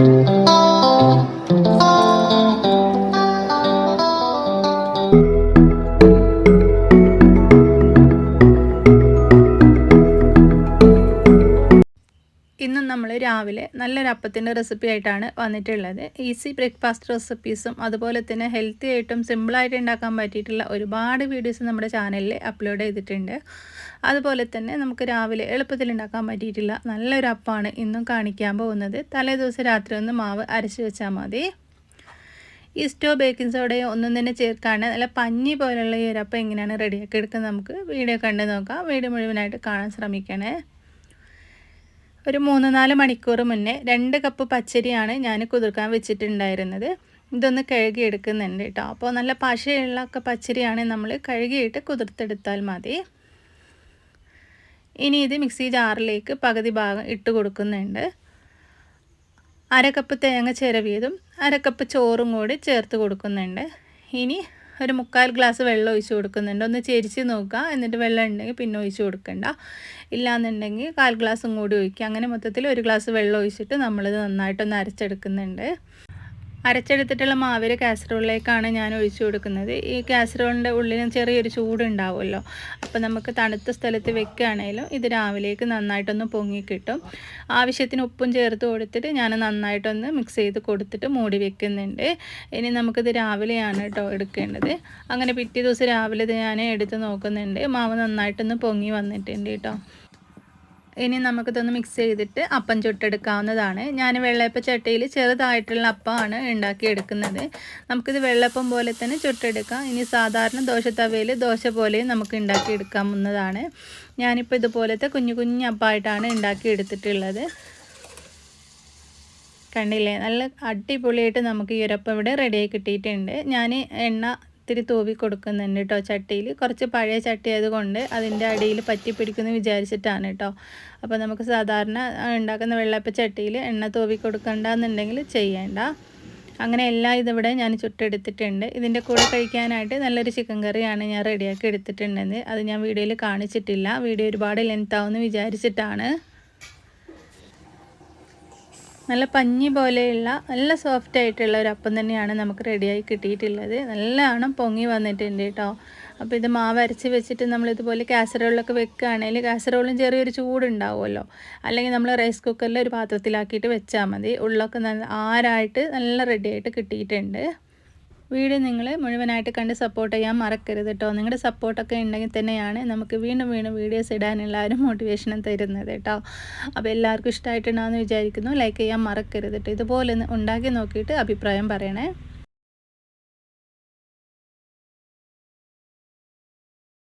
Thank you. ഇന്നും നമ്മൾ രാവിലെ നല്ലൊരു അപ്പത്തിന്റെ റെസിപ്പി ആയിട്ടാണ് വന്നിട്ടുള്ളത്. ഈസി ബ്രേക്ക്ഫാസ്റ്റ് റെസിപ്പീസും അതുപോലെ തന്നെ ഹെൽത്തി ആയിട്ടും സിമ്പിളായിട്ട് ഉണ്ടാക്കാൻ പറ്റിയിട്ടുള്ള ഒരുപാട് വീഡിയോസ് നമ്മുടെ ചാനലിൽ അപ്ലോഡ് ചെയ്തിട്ടുണ്ട്. അതുപോലെ തന്നെ നമുക്ക് രാവിലെ എളുപ്പത്തിൽ ഉണ്ടാക്കാൻ പറ്റിയിട്ടുള്ള നല്ലൊരു അപ്പമാണ് ഇന്നും കാണിക്കാൻ പോകുന്നത്. തലേ ദിവസം രാത്രി ഒന്ന് മാവ് അരച്ച് വെച്ചാൽ മതി. ഈസ്റ്റോ ബേക്കിംഗ് സോഡയോ ഒന്നും തന്നെ ചേർക്കാണ്ട് നല്ല പഞ്ഞി പോലുള്ള ഈ ഒരു അപ്പം എങ്ങനെയാണ് റെഡിയാക്കി എടുക്കുന്നത് നമുക്ക് വീഡിയോ കണ്ട് നോക്കാം. വീഡിയോ മുഴുവനായിട്ട് കാണാൻ ശ്രമിക്കണേ. ഒരു മൂന്ന് നാല് മണിക്കൂർ മുന്നേ രണ്ട് കപ്പ് പച്ചരിയാണ് ഞാൻ കുതിർക്കാൻ വെച്ചിട്ടുണ്ടായിരുന്നത്. ഇതൊന്ന് കഴുകി എടുക്കുന്നുണ്ട് കേട്ടോ അപ്പോൾ നല്ല പശയുള്ള ഒക്കെ പച്ചരിയാണ് നമ്മൾ കഴുകിയിട്ട് കുതിർത്തെടുത്താൽ മതി. ഇനി ഇത് മിക്സി ജാറിലേക്ക് പകുതി ഭാഗം ഇട്ട് കൊടുക്കുന്നുണ്ട്. അര കപ്പ് തേങ്ങ ചിരവിയതും അര കപ്പ് ചോറും കൂടി ചേർത്ത് കൊടുക്കുന്നുണ്ട്. ഇനി ഒരു മുക്കാൽ ഗ്ലാസ് വെള്ളം ഒഴിച്ച് കൊടുക്കുന്നുണ്ട്. ഒന്ന് ചെരിച്ച് നോക്കുക. എന്നിട്ട് വെള്ളം ഉണ്ടെങ്കിൽ പിന്നെ ഒഴിച്ച് കൊടുക്കണ്ട. ഇല്ലാന്നുണ്ടെങ്കിൽ കാൽ ഗ്ലാസും കൂടി ഒഴിക്കുക. അങ്ങനെ മൊത്തത്തിൽ ഒരു ഗ്ലാസ് വെള്ളം ഒഴിച്ചിട്ട് നമ്മളിത് നന്നായിട്ടൊന്ന് അരച്ചെടുക്കുന്നുണ്ട്. അരച്ചെടുത്തിട്ടുള്ള മാവിൽ കാസറോളിലേക്കാണ് ഞാൻ ഒഴിച്ചു കൊടുക്കുന്നത്. ഈ കാസറോളിന്റെ ഉള്ളിൽ ചെറിയൊരു ചൂടുണ്ടാവുമല്ലോ. അപ്പോൾ നമുക്ക് തണുത്ത സ്ഥലത്ത് വെക്കുകയാണെങ്കിലും ഇത് രാവിലേക്ക് നന്നായിട്ടൊന്ന് പൊങ്ങി കിട്ടും. ആവശ്യത്തിന് ഉപ്പും ചേർത്ത് കൊടുത്തിട്ട് ഞാൻ നന്നായിട്ടൊന്ന് മിക്സ് ചെയ്ത് കൊടുത്തിട്ട് മൂടി വെക്കുന്നുണ്ട്. ഇനി നമുക്കിത് രാവിലെയാണ് കേട്ടോ എടുക്കേണ്ടത്. അങ്ങനെ പിറ്റേ ദിവസം രാവിലെ ഇത് ഞാൻ എടുത്ത് നോക്കുന്നുണ്ട്. മാവ് നന്നായിട്ടൊന്ന് പൊങ്ങി വന്നിട്ടുണ്ട് കേട്ടോ ഇനി നമുക്കിതൊന്ന് മിക്സ് ചെയ്തിട്ട് അപ്പം ചുട്ടെടുക്കാവുന്നതാണ്. ഞാൻ വെള്ളയപ്പ ചട്ടിയിൽ ചെറുതായിട്ടുള്ള അപ്പമാണ് ഉണ്ടാക്കിയെടുക്കുന്നത്. നമുക്കിത് വെള്ളപ്പം പോലെ തന്നെ ചുട്ടെടുക്കാം. ഇനി സാധാരണ ദോശ തവയിൽ ദോശ പോലെയും നമുക്ക് ഉണ്ടാക്കിയെടുക്കാവുന്നതാണ്. ഞാനിപ്പോൾ ഇതുപോലത്തെ കുഞ്ഞു കുഞ്ഞു അപ്പമായിട്ടാണ് ഉണ്ടാക്കിയെടുത്തിട്ടുള്ളത്. കണ്ടില്ലേ? നല്ല അടിപൊളിയായിട്ട് നമുക്ക് ഈ ഒരപ്പം ഇവിടെ റെഡിയായി കിട്ടിയിട്ടുണ്ട്. ഞാൻ എണ്ണ ഇത്തിരി തൂവി കൊടുക്കുന്നുണ്ട് കേട്ടോ ചട്ടിയിൽ. കുറച്ച് പഴയ ചട്ടി ആയതുകൊണ്ട് അതിന്റെ അടിയിൽ പറ്റി പിടിക്കുമെന്ന് വിചാരിച്ചിട്ടാണ് കേട്ടോ. അപ്പോൾ നമുക്ക് സാധാരണ ഉണ്ടാക്കുന്ന വെള്ളപ്പ ചട്ടിയിൽ എണ്ണ തൂവി കൊടുക്കണ്ടെന്നുണ്ടെങ്കിൽ ചെയ്യേണ്ട. അങ്ങനെ എല്ലാം ഇതിവിടെ ഞാൻ ചുട്ടെടുത്തിട്ടുണ്ട്. ഇതിന്റെ കൂടെ കഴിക്കാനായിട്ട് നല്ലൊരു ചിക്കൻ കറിയാണ് ഞാൻ റെഡിയാക്കി എടുത്തിട്ടുണ്ടെന്ന്. അത് ഞാൻ വീഡിയോയിൽ കാണിച്ചിട്ടില്ല. വീഡിയോ ഒരുപാട് ലെങ്ത് ആവുമെന്ന് വിചാരിച്ചിട്ടാണ്. നല്ല പഞ്ഞി പോലെയുള്ള നല്ല സോഫ്റ്റ് ആയിട്ടുള്ള ഒരു അപ്പം തന്നെയാണ് നമുക്ക് റെഡിയായി കിട്ടിയിട്ടുള്ളത്. നല്ലവണ്ണം പൊങ്ങി വന്നിട്ടുണ്ട് കേട്ടോ അപ്പോൾ ഇത് മാവ് അരച്ച് വെച്ചിട്ട് നമ്മൾ ഇതുപോലെ കാസറോളിലൊക്കെ വെക്കുകയാണെങ്കിൽ കാസറോളും ചെറിയൊരു ചൂടുണ്ടാവുമല്ലോ. അല്ലെങ്കിൽ നമ്മൾ റൈസ് കുക്കറിൽ ഒരു പാത്രത്തിലാക്കിയിട്ട് വെച്ചാൽ മതി. ഉള്ളൊക്കെ നല്ല ആരായിട്ട് നല്ല റെഡിയായിട്ട് കിട്ടിയിട്ടുണ്ട്. വീഡിയോ നിങ്ങൾ മുഴുവനായിട്ട് കണ്ട് സപ്പോർട്ട് ചെയ്യാൻ മറക്കരുത് കേട്ടോ നിങ്ങളുടെ സപ്പോർട്ടൊക്കെ ഉണ്ടെങ്കിൽ തന്നെയാണ് നമുക്ക് വീണ്ടും വീണ്ടും വീഡിയോസ് ഇടാനുള്ള ഒരു മോട്ടിവേഷനും തരുന്നത് കേട്ടോ അപ്പോൾ എല്ലാവർക്കും ഇഷ്ടമായിട്ടുണ്ടാകുമെന്ന് വിചാരിക്കുന്നു. ലൈക്ക് ചെയ്യാൻ മറക്കരുത് കേട്ടോ ഇതുപോലെ ഉണ്ടാക്കി നോക്കിയിട്ട് അഭിപ്രായം പറയണേ.